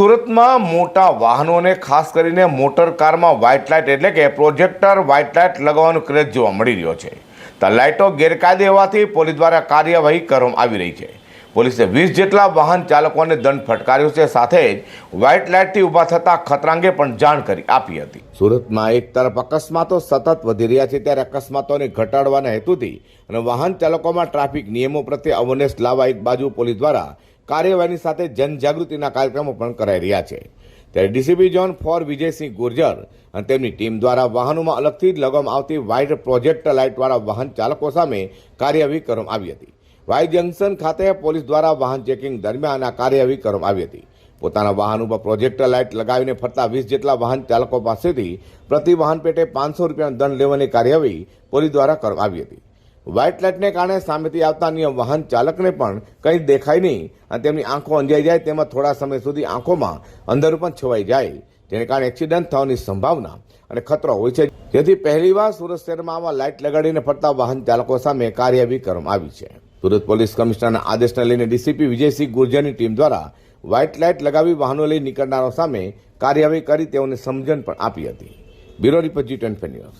સુરતમાં મોટા વાહનોને ખાસ કરીને મોટર કારમાં વ્હાઇટ લાઇટ એટલે કે પ્રોજેક્ટર વ્હાઇટ લાઇટ લગાવવાનો ક્રેઝ જોવા મળી રહ્યો છે. તો લાઇટો ગેરકાયદે હોવાથી પોલીસ દ્વારા કાર્યવાહી કરવામાં આવી રહી છે. પોલીસે વીસ જેટલા વાહન ચાલકોને દંડ ફટકાર્યો છે. સાથે જ વ્હાઇટ લાઇટથી ઊભા થતા ખતરાંગે પણ જાણ કરી આપી હતી. સુરતમાં એક તરફ અકસ્માતો સતત વધી રહ્યા છે, ત્યારે અકસ્માતોને ઘટાડવાના હેતુથી અને વાહન ચાલકોમાં ટ્રાફિક નિયમો પ્રત્યે અવેરનેસ લાવવા એક બાજુ પોલીસ દ્વારા કાર્યવાહીની સાથે જનજાગૃતિના કાર્યક્રમો પણ કરાઈ રહ્યા છે. ત્યારે DCP zone four Vijaysinh Gurjar અને તેમની ટીમ દ્વારા વાહનોમાં અલગથી જ લગાવવામાં આવતી વ્હાઇટ પ્રોજેક્ટર લાઇટવાળા વાહન ચાલકો સામે કાર્યવાહી કરવામાં આવી હતી. વાય જંકશન ખાતે પોલીસ દ્વારા વાહન ચેકિંગ દરમિયાન આ કાર્યવાહી કરવામાં આવી હતી. પોતાના વાહન ઉપર પ્રોજેક્ટર લાઇટ લગાવીને ફરતા વીસ જેટલા વાહન ચાલકો પાસેથી પ્રતિ વાહન પેટે પાંચસો રૂપિયાનો દંડ લેવાની કાર્યવાહી પોલીસ દ્વારા કરવામાં આવી હતી. વ્હાઇટ લાઇટને કારણે સામેથી આવતા અન્ય વાહન ચાલકને પણ કંઈ દેખાય નહીં અને તેમની આંખો અંજાઈ જાય તેમાં થોડા સમય સુધી આંખોમાં પણ છવાઈ જાય. જેને કારણે એક્સિડન્ટ થવાની સંભાવના અને ખતરો હોય છે. જેથી પહેલીવાર સુરત શહેરમાં આવા લાઇટ લગાડીને ફરતા વાહન ચાલકો સામે કાર્યવાહી કરવામાં આવી છે. સુરત પોલીસ કમિશનરના આદેશને લઈને ડીસીપી વિજયસિંહ ગુર્જરની ટીમ દ્વારા વ્હાઇટ લાઇટ લગાવી વાહનો લઈ નીકળનારો સામે કાર્યવાહી કરી તેઓને સમજણ પણ આપી હતી. Bureau report G twenty news.